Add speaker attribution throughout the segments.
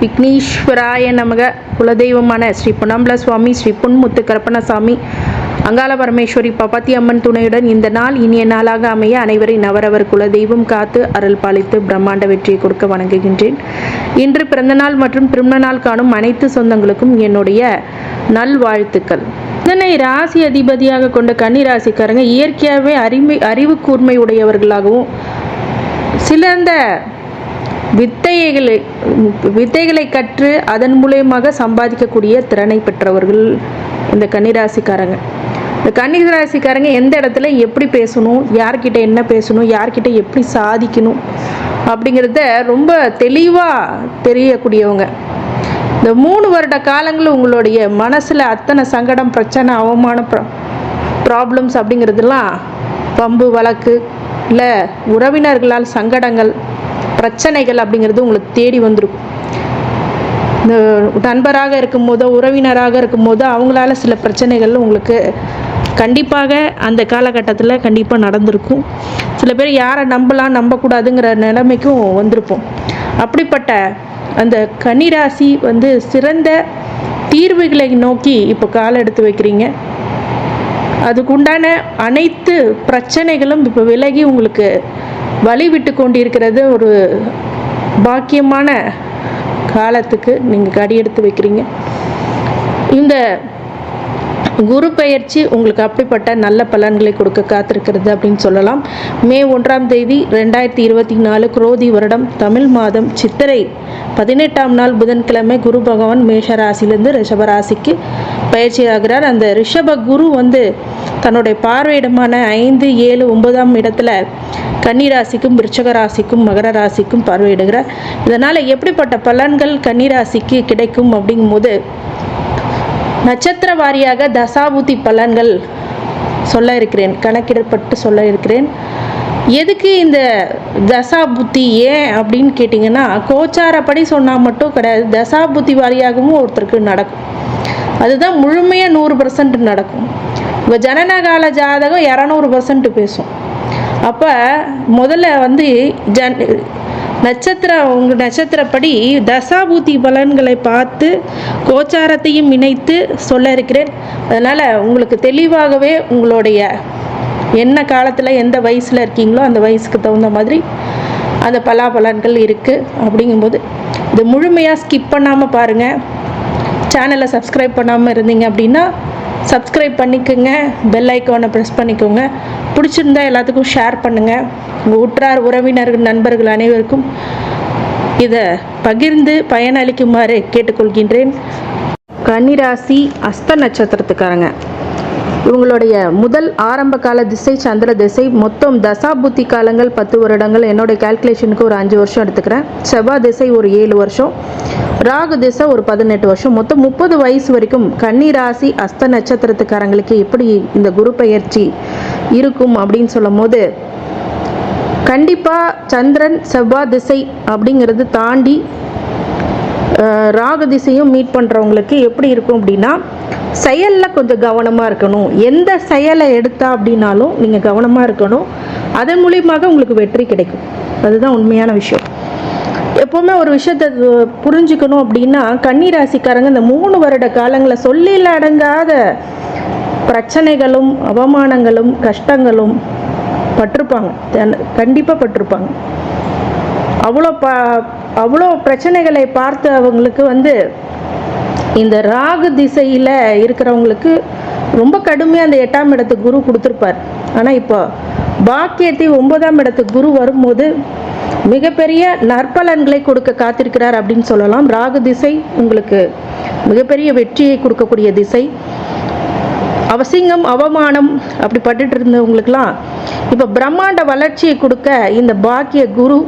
Speaker 1: விக்னேஸ்வராய நமக. குலதெய்வமான ஸ்ரீ பொன்னம்பல சுவாமி ஸ்ரீ பொன்முத்து கருப்பணசாமி அங்காள பரமேஸ்வரி பப்பாத்தி அம்மன் துணையுடன் இந்த நாள் இனிய நாளாக அமைய அனைவரின் அவரவர் குலதெய்வம் காத்து அருள் பாலித்து பிரம்மாண்ட வெற்றியை கொடுக்க வணங்குகின்றேன். இன்று பிறந்தநாள் மற்றும் திருமண நாள் காணும் அனைத்து சொந்தங்களுக்கும் என்னுடைய நல்வாழ்த்துக்கள். இதனை ராசி அதிபதியாக கொண்ட கன்னி ராசிக்காரங்க இயற்கையாகவே அறிமை அறிவு கூர்மை உடையவர்களாகவும் சிலந்த வித்தைகளை வித்தைகளை கற்று அதன் மூலயமாக சம்பாதிக்கக்கூடிய திறனை பெற்றவர்கள் இந்த கன்னிராசிக்காரங்க. இந்த கன்னிராசிக்காரங்க எந்த இடத்துல எப்படி பேசணும் யார்கிட்ட என்ன பேசணும் யார்கிட்ட எப்படி சாதிக்கணும் அப்படிங்கிறத ரொம்ப தெளிவாக தெரியக்கூடியவங்க. இந்த மூணு வருட காலங்களில் உங்களுடைய மனசில் அத்தனை சங்கடம் பிரச்சனை அவமானம் ப்ரா ப்ராப்ளம்ஸ் அப்படிங்கிறதுலாம் பம்பு வழக்கு இல்லை உறவினர்களால் சங்கடங்கள் பிரச்சனைகள் அப்படிங்கிறது உங்களுக்கு தேடி வந்திருக்கும். இந்த நண்பராக இருக்கும்போதோ உறவினராக இருக்கும் போதோ அவங்களால சில பிரச்சனைகள் உங்களுக்கு கண்டிப்பாக அந்த காலகட்டத்தில் கண்டிப்பாக நடந்திருக்கும். சில பேர் யாரை நம்பலாம் நம்பக்கூடாதுங்கிற நிலைமைக்கும் வந்திருப்போம். அப்படிப்பட்ட அந்த கன்னிராசி வந்து சிறந்த தீர்வுகளை நோக்கி இப்போ காலை எடுத்து வைக்கிறீங்க. அதுக்குண்டான அனைத்து பிரச்சனைகளும் இப்போ விலகி உங்களுக்கு வழி விட்டு கொண்டிருக்கிறது ஒரு பாக்கியமான காலத்துக்கு நீங்கள் கடி எடுத்து வைக்கிறீங்க. இந்த குரு பெயர்ச்சி உங்களுக்கு அப்படிப்பட்ட நல்ல பலன்களை கொடுக்க காத்திருக்கிறது அப்படின்னு சொல்லலாம். மே ஒன்றாம் தேதி ரெண்டாயிரத்தி இருபத்தி நாலு குரோதி வருடம் தமிழ் மாதம் சித்திரை பதினெட்டாம் நாள் புதன்கிழமை குரு பகவான் மேஷ ராசியிலேருந்து ரிஷப ராசிக்கு பயிற்சி ஆகிறார். அந்த ரிஷப குரு வந்து தன்னுடைய பார்வையிடமான ஐந்து ஏழு ஒன்பதாம் இடத்துல கன்னிராசிக்கும் விருச்சக ராசிக்கும் மகர ராசிக்கும் பார்வையிடுகிறார். இதனால் எப்படிப்பட்ட பலன்கள் கன்னிராசிக்கு கிடைக்கும் அப்படிங்கும்போது நட்சத்திர வாரியாக தசாபுத்தி பலன்கள் சொல்ல இருக்கிறேன் கணக்கிடப்பட்டு சொல்ல இருக்கிறேன். எதுக்கு இந்த தசா புத்தி ஏன் அப்படின்னு கேட்டிங்கன்னா கோச்சாரப்படி சொன்னால் மட்டும் கிடையாது தசா புத்தி வாரியாகவும் ஒருத்தருக்கு நடக்கும். அதுதான் முழுமையாக நூறு பர்சன்ட் நடக்கும். இப்போ ஜனனகால ஜாதகம் இரநூறு பர்சன்ட் பேசும். அப்போ முதல்ல வந்து ஜன் நட்சத்திரம் உங்கள் நட்சத்திரப்படி தசாபூதி பலன்களை பார்த்து கோச்சாரத்தையும் இணைத்து சொல்ல இருக்கிறேன். அதனால் உங்களுக்கு தெளிவாகவே உங்களுடைய என்ன காலத்தில் எந்த வயசில் இருக்கீங்களோ அந்த வயசுக்கு தகுந்த மாதிரி அந்த பலாபலன்கள் இருக்குது அப்படிங்கும்போது இது முழுமையாக ஸ்கிப் பண்ணாமல் பாருங்கள் சேனலை சப்ஸ்கிரைப் பண்ணாமல் இருந்தீங்க அப்படின்னா சப்ஸ்கிரைப் பண்ணிக்கோங்க. பெல் ஐக்கானை ப்ரெஸ் பண்ணிக்கோங்க. பிடிச்சிருந்தா எல்லாத்துக்கும் ஷேர் பண்ணுங்கள் உங்கள் உற்றார் உறவினர்கள் நண்பர்கள் அனைவருக்கும் இதை பகிர்ந்து பயனளிக்குமாறு கேட்டுக்கொள்கின்றேன். கன்னிராசி அஸ்த நட்சத்திரத்துக்காரங்க. இவங்களுடைய முதல் ஆரம்ப கால திசை சந்திர திசை மொத்தம் தசா புத்தி காலங்கள் பத்து வருடங்கள். என்னுடைய கால்குலேஷனுக்கு ஒரு அஞ்சு வருஷம் எடுத்துக்கிறேன். செவ்வாய் திசை ஒரு ஏழு வருஷம். ராகு திசை ஒரு பதினெட்டு வருஷம். மொத்தம் முப்பது வயசு வரைக்கும் கன்னி ராசி அஸ்த நட்சத்திரத்துக்காரங்களுக்கு எப்படி இந்த குரு பயிற்சி இருக்கும் அப்படின்னு சொல்லும் போது கண்டிப்பாக சந்திரன் செவ்வாய் திசை அப்படிங்கிறது தாண்டி ராகு திசையும் மீட் பண்ணுறவங்களுக்கு எப்படி இருக்கும் அப்படின்னா செயலில் கொஞ்சம் கவனமாக இருக்கணும். எந்த செயலை எடுத்தா அப்படின்னாலும் நீங்கள் கவனமாக இருக்கணும். அதன் மூலியமாக உங்களுக்கு வெற்றி கிடைக்கும். அதுதான் உண்மையான விஷயம். எப்போவுமே ஒரு விஷயத்தை புரிஞ்சுக்கணும் அப்படின்னா கன்னி ராசிக்காரங்க இந்த மூணு வருட காலங்களில் சொல்லில் அடங்காத பிரச்சனைகளும் அவமானங்களும் கஷ்டங்களும் பட்டிருப்பாங்க. கண்டிப்பாக பட்டிருப்பாங்க. அவ்வளோ ப அவ்வளோ பிரச்சனைகளை பார்த்து அவங்களுக்கு வந்து இந்த ராகு திசையில் இருக்கிறவங்களுக்கு ரொம்ப கடுமையாக அந்த எட்டாம் இடத்துக்கு குரு கொடுத்துருப்பார். ஆனால் இப்போ பாக்கியத்தை ஒன்பதாம் இடத்துக்கு குரு வரும்போது மிகப்பெரிய நற்பலன்களை கொடுக்க காத்திருக்கிறார் அப்படின்னு சொல்லலாம். ராகு திசை உங்களுக்கு மிகப்பெரிய வெற்றியை கொடுக்கக்கூடிய திசை. அவசிங்கம் அவமானம் அப்படி பட்டுட்டு இருந்தவங்களுக்கெல்லாம் இப்போ பிரம்மாண்ட வளர்ச்சியை கொடுக்க இந்த பாக்கிய குரு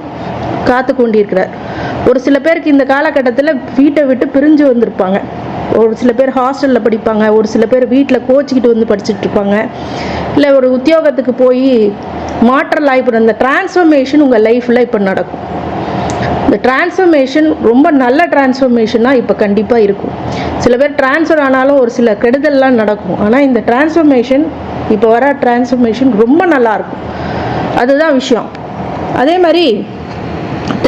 Speaker 1: காத்து கொண்டிருக்கிறார் ஒரு சில பேருக்கு இந்த காலகட்டத்தில் வீட்டை விட்டு பிரிஞ்சு வந்திருப்பாங்க. ஒரு சில பேர் ஹாஸ்டலில் படிப்பாங்க ஒரு சில பேர் வீட்டில் கோச்சிக்கிட்டு வந்து படிச்சுட்டு இருப்பாங்க இல்லை ஒரு உத்தியோகத்துக்கு போய் மாற்றல் ஆகிப்படும் அந்த டிரான்ஸ்ஃபர்மேஷன் உங்கள் லைஃப்பில் இப்போ நடக்கும். இந்த டிரான்ஸ்ஃபர்மேஷன் ரொம்ப நல்ல டிரான்ஸ்ஃபர்மேஷனாக இப்போ கண்டிப்பாக இருக்கும். சில பேர் ட்ரான்ஸ்ஃபர் ஆனாலும் ஒரு சில கெடுதல்லாம் நடக்கும். ஆனால் இந்த டிரான்ஸ்ஃபர்மேஷன் இப்போ வர டிரான்ஸ்ஃபர்மேஷன் ரொம்ப நல்லா இருக்கும். அதுதான் விஷயம். அதே மாதிரி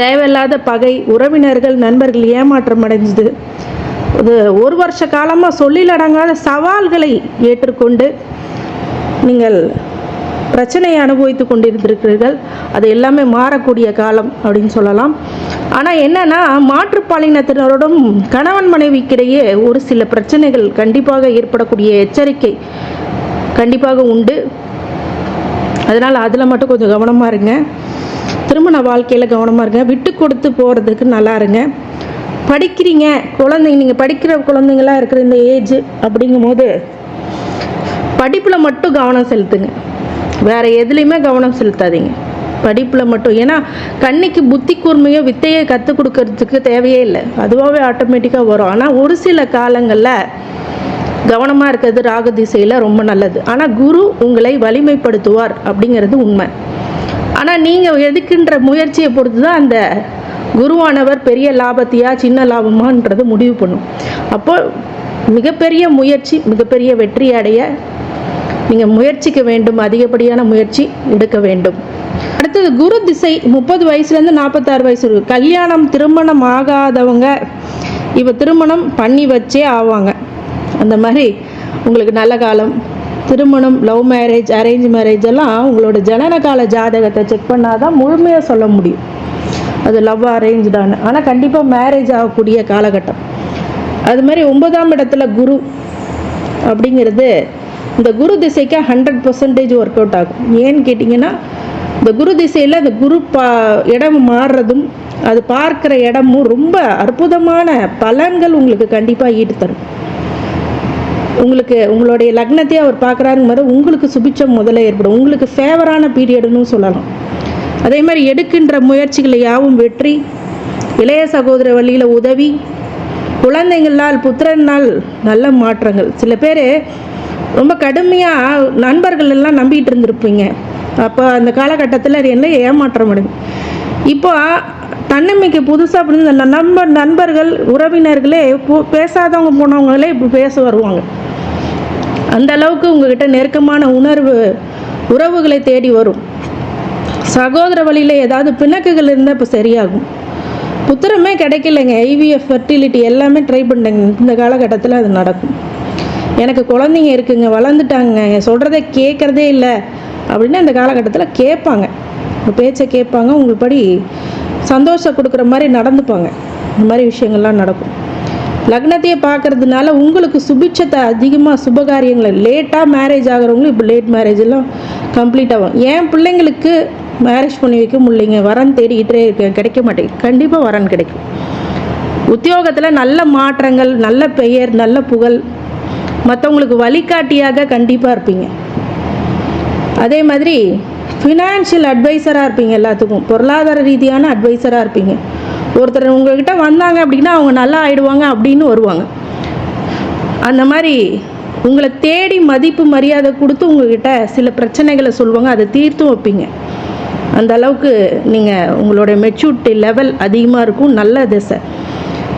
Speaker 1: தேவையில்லாத பகை உறவினர்கள் நண்பர்கள் ஏமாற்றம் அடைஞ்சது இது ஒரு வருஷ காலமாக சொல்லிலடங்காத சவால்களை ஏற்றுக்கொண்டு நீங்கள் பிரச்சனையை அனுபவித்து கொண்டிருந்திருக்கிறீர்கள். அது எல்லாமே மாறக்கூடிய காலம் அப்படின்னு சொல்லலாம். ஆனால் என்னன்னா மாற்றுப்பாலினத்தினரோடும் கணவன் மனைவிக்கிடையே ஒரு சில பிரச்சனைகள் கண்டிப்பாக ஏற்படக்கூடிய எச்சரிக்கை கண்டிப்பாக உண்டு. அதனால் அதில் மட்டும் கொஞ்சம் கவனமாக இருங்க. திருமண வாழ்க்கையில் கவனமாக இருங்க. விட்டு கொடுத்து போகிறதுக்கு நல்லா இருங்க. படிக்கிறீங்க. குழந்தைங்க நீங்கள் படிக்கிற குழந்தைங்களா இருக்கிற இந்த ஏஜ் அப்படிங்கும்போது படிப்பில் மட்டும் கவனம் செலுத்துங்க. வேறு எதுலேயுமே கவனம் செலுத்தாதீங்க. படிப்பில் மட்டும். ஏன்னா கண்ணிக்கு புத்தி கூர்மையோ வித்தையை கற்றுக் கொடுக்கறதுக்கு தேவையே இல்லை. அதுவாகவே ஆட்டோமேட்டிக்காக வரும். ஆனால் ஒரு சில காலங்களில் கவனமாக இருக்கிறது ராக திசையில் ரொம்ப நல்லது. ஆனால் குரு உங்களை வலிமைப்படுத்துவார் அப்படிங்கிறது உண்மை. ஆனால் நீங்கள் எடுக்கின்ற முயற்சியை பொறுத்து தான் அந்த குருவானவர் பெரிய லாபத்தையா சின்ன லாபமான்றது முடிவு பண்ணும். அப்போ மிகப்பெரிய முயற்சி மிகப்பெரிய வெற்றி அடைய நீங்கள் முயற்சிக்க வேண்டும் அதிகப்படியான முயற்சி எடுக்க வேண்டும். அடுத்தது குரு திசை முப்பது வயசுலேருந்து நாற்பத்தாறு வயசு இருக்கு. கல்யாணம் திருமணம் ஆகாதவங்க இவ திருமணம் பண்ணி வச்சே ஆவாங்க. அந்த மாதிரி உங்களுக்கு நல்ல காலம் திருமணம் லவ் மேரேஜ் அரேஞ்ச் மேரேஜ் எல்லாம் உங்களோட ஜனன கால ஜாதகத்தை செக் பண்ணால் தான் முழுமையாக சொல்ல முடியும். அது லவ் அரேஞ்ச்டான்னு ஆனால் கண்டிப்பாக மேரேஜ் ஆகக்கூடிய காலகட்டம். அது மாதிரி ஒன்பதாம் இடத்துல குரு அப்படிங்கிறது இந்த குரு திசைக்கு ஹண்ட்ரட் பர்சன்டேஜ் ஒர்க் அவுட் ஆகும். ஏன்னு கேட்டிங்கன்னா இந்த குரு திசையில் அந்த குரு பா இடம் மாறுறதும் அது பார்க்குற இடமும் ரொம்ப அற்புதமான பலன்கள் உங்களுக்கு கண்டிப்பாக ஈட்டு தரும். உங்களுக்கு உங்களுடைய லக்னத்தையே அவர் பார்க்குறாருங்க மாதிரி உங்களுக்கு சுபிச்சம் முதல்ல ஏற்படும். உங்களுக்கு ஃபேவரான பீரியடுன்னு சொல்லலாம். அதே மாதிரி எடுக்கின்ற முயற்சிகளை யாவும் வெற்றி இளைய சகோதர வழியில் உதவி குழந்தைங்களால் புத்திரனால் நல்ல மாற்றங்கள். சில பேர் ரொம்ப கடுமையாக நண்பர்கள் எல்லாம் நம்பிட்டு இருந்திருப்பீங்க. அப்போ அந்த காலகட்டத்தில் என்ன ஏமாற்றம் அடையும்? இப்போ தன்னம்பிக்கை புதுசாக அப்படின்னு இந்த நண்ப நண்பர்கள் உறவினர்களே போ- பேசாதவங்க போனவங்களே இப்போ பேச வருவாங்க. அந்த அளவுக்கு உங்ககிட்ட நெருக்கமான உணர்வு உறவுகளை தேடி வரும். சகோதர வழியில் ஏதாவது பிணக்குகள் இருந்தால் இப்போ சரியாகும். புத்திரமே கிடைக்கலைங்க. ஐவிஎஃப் ஃபெர்டிலிட்டி எல்லாமே ட்ரை பண்ணுங்க இந்த காலகட்டத்தில் அது நடக்கும். எனக்கு குழந்தைங்க இருக்குங்க. வளர்ந்துட்டாங்க சொல்கிறத கேட்குறதே இல்லை. அப்படின்னு அந்த காலகட்டத்தில் கேட்பாங்க. உங்கள் பேச்சை கேட்பாங்க. உங்கள் படி சந்தோஷம் கொடுக்குற மாதிரி நடந்துப்பாங்க. இந்த மாதிரி விஷயங்கள்லாம் நடக்கும். லக்னத்தையே பார்க்கறதுனால உங்களுக்கு சுபிட்சத்தை அதிகமாக சுபகாரியங்களை லேட்டாக மேரேஜ் ஆகிறவங்களும் இப்போ லேட் மேரேஜ் எல்லாம் கம்ப்ளீட் ஆகும். ஏன் பிள்ளைங்களுக்கு மேரேஜ் பண்ணி வைக்க முடியலைங்க? வரன் தேடிக்கிட்டே இருக்கேன் கிடைக்க மாட்டேங்குது. கண்டிப்பாக வரன் கிடைக்கும். உத்தியோகத்தில் நல்ல மாற்றங்கள் நல்ல பெயர் நல்ல புகழ். மற்றவங்களுக்கு வழிகாட்டியாக கண்டிப்பாக இருப்பீங்க. அதே மாதிரி ஃபினான்ஷியல் அட்வைசராக இருப்பீங்க எல்லாத்துக்கும். பொருளாதார ரீதியான அட்வைசராக இருப்பீங்க. ஒருத்தர் உங்ககிட்ட வந்தாங்க அப்படின்னா அவங்க நல்லா ஆயிடுவாங்க அப்படின்னு வருவாங்க. அந்த மாதிரி உங்களை தேடி மதிப்பு மரியாதை கொடுத்து உங்ககிட்ட சில பிரச்சனைகளை சொல்லுவாங்க. அதை தீர்த்தும் வைப்பீங்க. அந்த அளவுக்கு நீங்கள் உங்களுடைய மெச்சூரிட்டி லெவல் அதிகமாக இருக்கும். நல்ல திசை.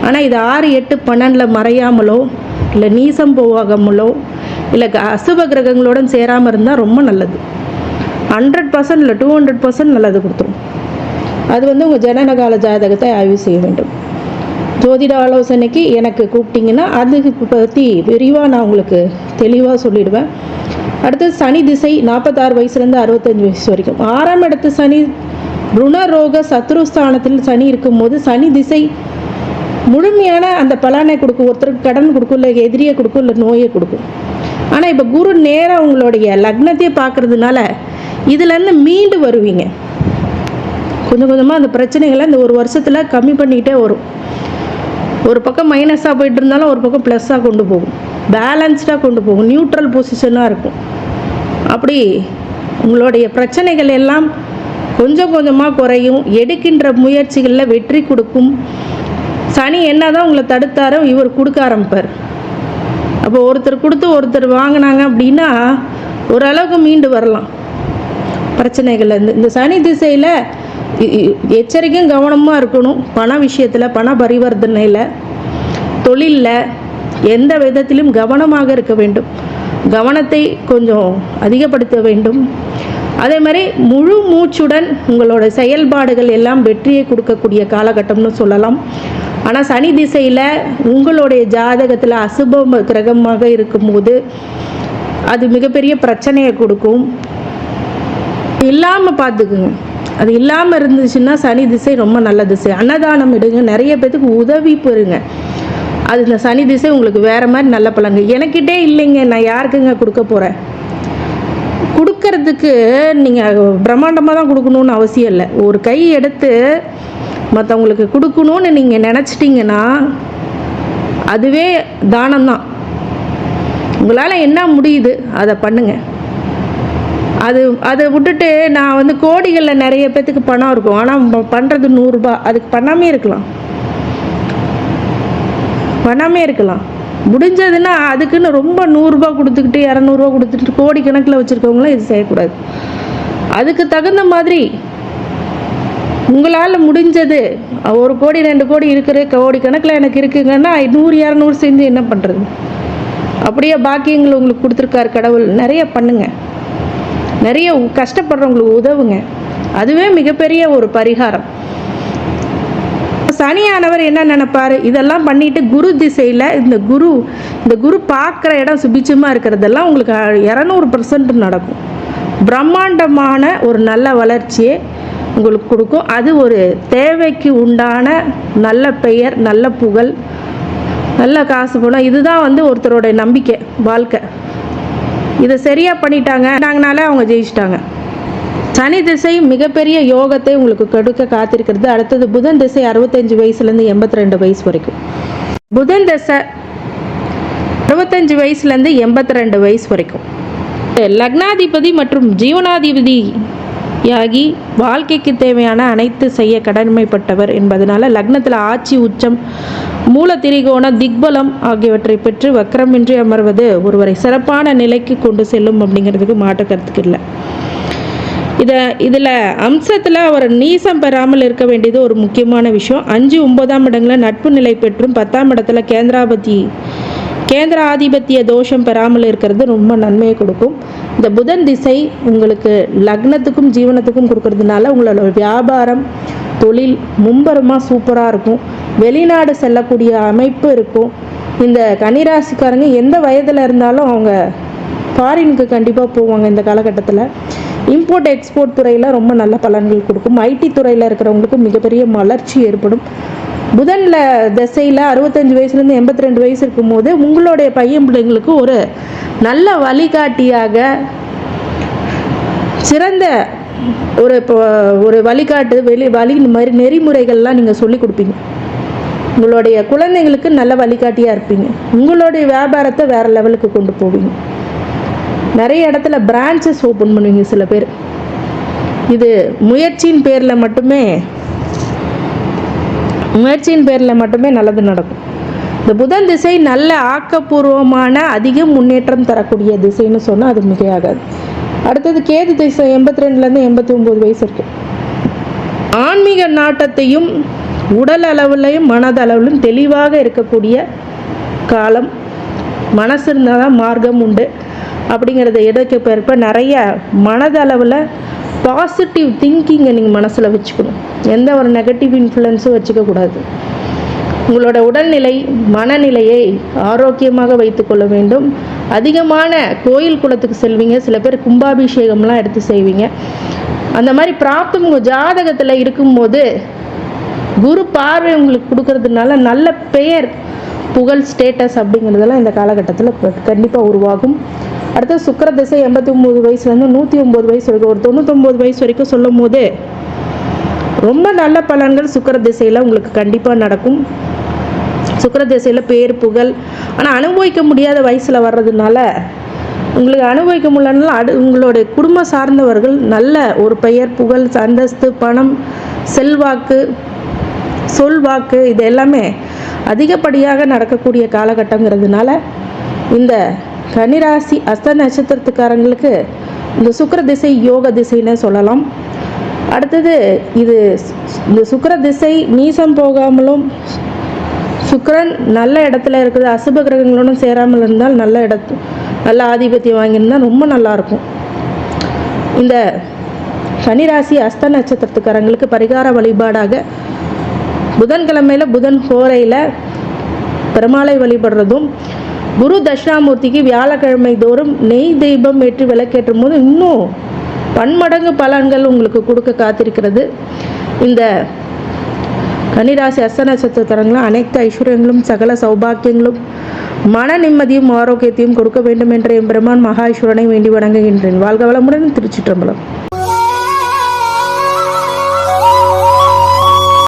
Speaker 1: ஆனால் இது ஆறு எட்டு பன்னெண்டில் மறையாமலோ இல்லை நீசம் போகாமலோ இல்லை க- அசுப கிரகங்களுடன் சேராமல் இருந்தால் ரொம்ப நல்லது. ஹண்ட்ரட் பர்சன்ட் இல்லை டூ ஹண்ட்ரட் பர்சன்ட் நல்லது கொடுத்துரும் அது வந்து உங்கள் ஜனனகால ஜாதகத்தை ஆய்வு செய்ய வேண்டும். ஜோதிட ஆலோசனைக்கு எனக்கு கூப்பிட்டிங்கன்னா அதுக்கு பற்றி விரிவாக நான் உங்களுக்கு தெளிவாக சொல்லிடுவேன். அடுத்து சனி திசை நாற்பத்தாறு வயசுலேருந்து அறுபத்தஞ்சு வயசு வரைக்கும். ஆறாம் இடத்து சனி ருணரோக சத்ருஸ்தானத்தில் சனி இருக்கும்போது சனி திசை முழுமையான அந்த பலனை கொடுக்கும். ஒருத்தருக்கு கடன் கொடுக்கும் இல்லை எதிரியை கொடுக்கும் இல்லை நோயை கொடுக்கும். ஆனால் இப்போ குரு நேராக உங்களுடைய லக்னத்தையே பார்க்கறதுனால இதுலேருந்து மீண்டு வருவீங்க. கொஞ்சம் கொஞ்சமாக அந்த பிரச்சனைகளை இந்த ஒரு வருஷத்தில் கம்மி பண்ணிக்கிட்டே வரும். ஒரு பக்கம் மைனஸாக போயிட்டு இருந்தாலும் ஒரு பக்கம் ப்ளஸ்ஸாக கொண்டு போகும். பேலன்ஸ்டாக கொண்டு போகும். நியூட்ரல் பொசிஷனாக இருக்கும். அப்படி உங்களுடைய பிரச்சனைகள் எல்லாம் கொஞ்சம் கொஞ்சமாக குறையும். எடுக்கின்ற முயற்சிகளில் வெற்றி கொடுக்கும். சனி என்னதான் உங்களை தடுத்தாரோ இவர் கொடுக்க ஆரம்பிப்பார். அப்போ ஒருத்தர் கொடுத்து ஒருத்தர் வாங்கினாங்க அப்படின்னா ஓரளவுக்கு மீண்டு வரலாம். பிரச்சனைகள்ல இருந்து. இந்த சனி திசையில் எச்சரிக்கையும் கவனமாக இருக்கணும். பண விஷயத்தில் பண பரிவர்த்தனையில் தொழிலில் எந்த விதத்திலும் கவனமாக இருக்க வேண்டும். கவனத்தை கொஞ்சம் அதிகப்படுத்த வேண்டும். அதே மாதிரி முழு மூச்சுடன் உங்களோட செயல்பாடுகள் எல்லாம் வெற்றியை கொடுக்கக்கூடிய காலகட்டம்னு சொல்லலாம். ஆனால் சனி திசையில் உங்களுடைய ஜாதகத்தில் அசுப கிரகமாக இருக்கும்போது அது மிகப்பெரிய பிரச்சனையை கொடுக்கும். இல்லாமல் பார்த்துக்குங்க. அது இல்லாமல் இருந்துச்சுன்னா சனி திசை ரொம்ப நல்ல திசை. அன்னதானம் இடுங்க நிறைய பேத்துக்கு உதவி பெறுங்க. அது இந்த சனி திசை உங்களுக்கு வேற மாதிரி நல்ல பலங்க எனக்கிட்டே இல்லைங்க. நான் யாருக்குங்க கொடுக்க போகிறேன் கொடுக்கறதுக்கு நீங்கள் பிரம்மாண்டமாக தான் கொடுக்கணும்னு அவசியம் இல்லை. ஒரு கை எடுத்து மற்றவங்களுக்கு கொடுக்கணும்னு நீங்கள் நினச்சிட்டிங்கன்னா அதுவே தானம்தான். உங்களால் என்ன முடியுது? அதை பண்ணுங்கள் அது அதை விட்டுட்டு நான் வந்து கோடிகளில் நிறைய பேத்துக்கு பணம் இருக்கும். ஆனால் பண்ணுறது நூறுரூபா அதுக்கு பண்ணாமே இருக்கலாம். பண்ணாமே இருக்கலாம். முடிஞ்சதுன்னா அதுக்குன்னு ரொம்ப நூறுரூபா கொடுத்துக்கிட்டு இரநூறுவா கொடுத்துட்டு கோடி கணக்கில் வச்சுருக்கவங்களாம் இது செய்யக்கூடாது. அதுக்கு தகுந்த மாதிரி உங்களால் முடிஞ்சது. ஒரு கோடி ரெண்டு கோடி இருக்கிற கோடி கணக்கில் எனக்கு இருக்குங்கன்னா நூறு இரநூறு சேர்ந்து என்ன பண்ணுறது அப்படியே பாக்கியங்களை உங்களுக்கு கொடுத்துருக்காரு கடவுள். நிறைய பண்ணுங்க. நிறைய கஷ்டப்படுறவங்களுக்கு உதவுங்க. அதுவே மிகப்பெரிய ஒரு பரிகாரம். சனியானவர் என்ன நினைப்பாரு? இதெல்லாம் பண்ணிட்டு குரு திசையில் இந்த குரு இந்த குரு பார்க்குற இடம் சுபிச்சமாக இருக்கிறதெல்லாம் உங்களுக்கு இரநூறு பர்சன்ட் நடக்கும். பிரம்மாண்டமான ஒரு நல்ல வளர்ச்சியை உங்களுக்கு கொடுக்கும். அது ஒரு தேவைக்கு உண்டான நல்ல பெயர் நல்ல புகழ் நல்ல காசு பணம் இதுதான் வந்து ஒருத்தரோட நம்பிக்கை வாழ்க்கை. இதை சரியாக பண்ணிட்டாங்க. நாங்கனால அவங்க ஜெயிச்சிட்டாங்க. சனி திசை மிகப்பெரிய யோகத்தை உங்களுக்கு கடுக்க காத்திருக்கிறது. அடுத்தது புதன் திசை அறுபத்தஞ்சு வயசுலேருந்து எண்பத்தி ரெண்டு வயசு வரைக்கும். புதன் திசை அறுபத்தஞ்சு வயசுலேருந்து எண்பத்தி ரெண்டு வயசு வரைக்கும். லக்னாதிபதி மற்றும் ஜீவனாதிபதி யாகி வாழ்க்கைக்கு தேவையான அனைத்து செய்ய கடமைப்பட்டவர் என்பதனால லக்னத்தில் ஆட்சி உச்சம் மூல திரிகோண திக்பலம் ஆகியவற்றை பெற்று வக்கரமின்றி அமர்வது ஒருவரை சிறப்பான நிலைக்கு கொண்டு செல்லும் அப்படிங்கிறதுக்கு மாற்று கருத்துக்கு இல்லை. இதை இதில் அம்சத்தில் அவர் நீசம் பெறாமல் இருக்க வேண்டியது ஒரு முக்கியமான விஷயம். அஞ்சு ஒன்பதாம் இடங்களில் நட்பு நிலை பெற்றும் பத்தாம் இடத்துல கேந்திராபதி கேந்திர ஆதிபத்திய தோஷம் பெறாமல் இருக்கிறது ரொம்ப நன்மையை கொடுக்கும். இந்த புதன் திசை உங்களுக்கு லக்னத்துக்கும் ஜீவனத்துக்கும் கொடுக்கறதுனால உங்களோட வியாபாரம் தொழில் மும்பரமாக சூப்பராக இருக்கும். வெளிநாடு செல்லக்கூடிய அமைப்பு இருக்கும். இந்த கன்னிராசிக்காரங்க எந்த வயதில் இருந்தாலும் அவங்க ஃபாரினுக்கு கண்டிப்பாக போவாங்க இந்த காலகட்டத்தில். இம்போர்ட் எக்ஸ்போர்ட் துறையில் ரொம்ப நல்ல பலன்கள் கொடுக்கும். ஐடி துறையில் இருக்கிறவங்களுக்கு மிகப்பெரிய மலர்ச்சி ஏற்படும். புதனில் திசையில் அறுபத்தஞ்சு வயசுலேருந்து எண்பத்தி ரெண்டு வயசு இருக்கும்போது உங்களுடைய பையன் பிள்ளைங்களுக்கு ஒரு நல்ல வழிகாட்டியாக சிறந்த ஒரு இப்போ ஒரு வழிகாட்டு வெளி வழி மாதிரி நெறிமுறைகள்லாம் நீங்கள் சொல்லி கொடுப்பீங்க. உங்களுடைய குழந்தைங்களுக்கு நல்ல வழிகாட்டியாக இருப்பீங்க. உங்களுடைய வியாபாரத்தை வேறு லெவலுக்கு கொண்டு போவீங்க. நிறைய இடத்துல பிரான்ச்சஸ் ஓப்பன் பண்ணுவீங்க சில பேர். இது முயற்சியின் பேரில் மட்டுமே முயற்சியின் பேரில் மட்டுமே நல்லது நடக்கும். இந்த புதன் திசை நல்ல ஆக்கப்பூர்வமான அதிக முன்னேற்றம் தரக்கூடிய திசைன்னு சொன்னால் அது மிகையாகாது. அடுத்தது கேது திசை எண்பத்தி ரெண்டுலேருந்து எண்பத்தி ஒம்பது வயசு இருக்கு. ஆன்மீக நாட்டத்தையும் உடல் அளவுலையும் மனதளவிலும் தெளிவாக இருக்கக்கூடிய காலம். மனசு இருந்தால் தான் மார்க்கம் உண்டு. அப்படிங்கிறத இடக்கு பேர்ப்ப நிறைய மனதளவில் பாசிட்டிவ் திங்கிங்கை நீங்கள் மனசில் வச்சுக்கணும். எந்த ஒரு நெகட்டிவ் இன்ஃப்ளூயன்ஸும் வச்சுக்கக்கூடாது உங்களோட உடல்நிலை மனநிலையை ஆரோக்கியமாக வைத்துக்கொள்ள வேண்டும். அதிகமான கோயில் குளத்துக்கு செல்வீங்க. சில பேர் கும்பாபிஷேகம்லாம் எடுத்து செய்வீங்க. அந்த மாதிரி பிராப்தம் உங்கள் ஜாதகத்தில் இருக்கும்போது குரு பார்வை உங்களுக்கு கொடுக்கறதுனால நல்ல பெயர் புகழ் ஸ்டேட்டஸ் அப்படிங்கிறதெல்லாம் இந்த காலகட்டத்தில் கண்டிப்பாக உருவாகும். அடுத்து சுக்கர திசை எண்பத்தி ஒம்பது வயசுலேருந்து நூற்றி ஒம்பது வயசு வரைக்கும் ஒரு தொண்ணூத்தொம்பது வயசு வரைக்கும் சொல்லும் போது ரொம்ப நல்ல பலன்கள் சுக்கர திசையில் உங்களுக்கு கண்டிப்பாக நடக்கும். சுக்கர திசையில் பேர் புகழ். ஆனால் அனுபவிக்க முடியாத வயசில் வர்றதுனால உங்களுக்கு அனுபவிக்க முடியலனால அடு உங்களுடைய குடும்ப சார்ந்தவர்கள் நல்ல ஒரு பெயர் புகழ் அந்தஸ்து பணம் செல்வாக்கு சொல்வாக்கு இது எல்லாமே அதிகப்படியாக நடக்கக்கூடிய காலகட்டங்கிறதுனால இந்த கன்னிராசி அஸ்த நட்சத்திரத்துக்காரங்களுக்கு இந்த சுக்கர திசை யோக திசைன்னு சொல்லலாம். அடுத்தது இது இந்த சுக்கர திசை நீசம் போகாமலும் சுக்கரன் நல்ல இடத்துல இருக்குது. அசுப கிரகங்களோடும் சேராமல் இருந்தால் நல்ல இடத்து நல்ல ஆதிபத்தியம் வாங்கியிருந்தா ரொம்ப நல்லாயிருக்கும். இந்த சனிராசி அஸ்த நட்சத்திரத்துக்காரங்களுக்கு பரிகார வழிபாடாக புதன்கிழமையில் புதன் கோரையில் பெருமாளை வழிபடுறதும் குரு தட்சிணாமூர்த்திக்கு வியாழக்கிழமை தோறும் நெய் தெய்வம் ஏற்றி விளக்கேற்றும் போது இன்னும் பன்மடங்கு பலன்கள் உங்களுக்கு கொடுக்க காத்திருக்கிறது. இந்த கன்னிராசி அஸ்த நட்சத்திரங்களும் அனைத்து ஐஸ்வர்யங்களும் சகல சௌபாக்கியங்களும் மன நிம்மதியும் ஆரோக்கியத்தையும் கொடுக்க வேண்டும் என்ற எம்பெருமான் மகாஈஸ்வரனை வேண்டி வணங்குகின்றேன். வாழ்க வளமுடன் திருச்சிற்றம்பலம்.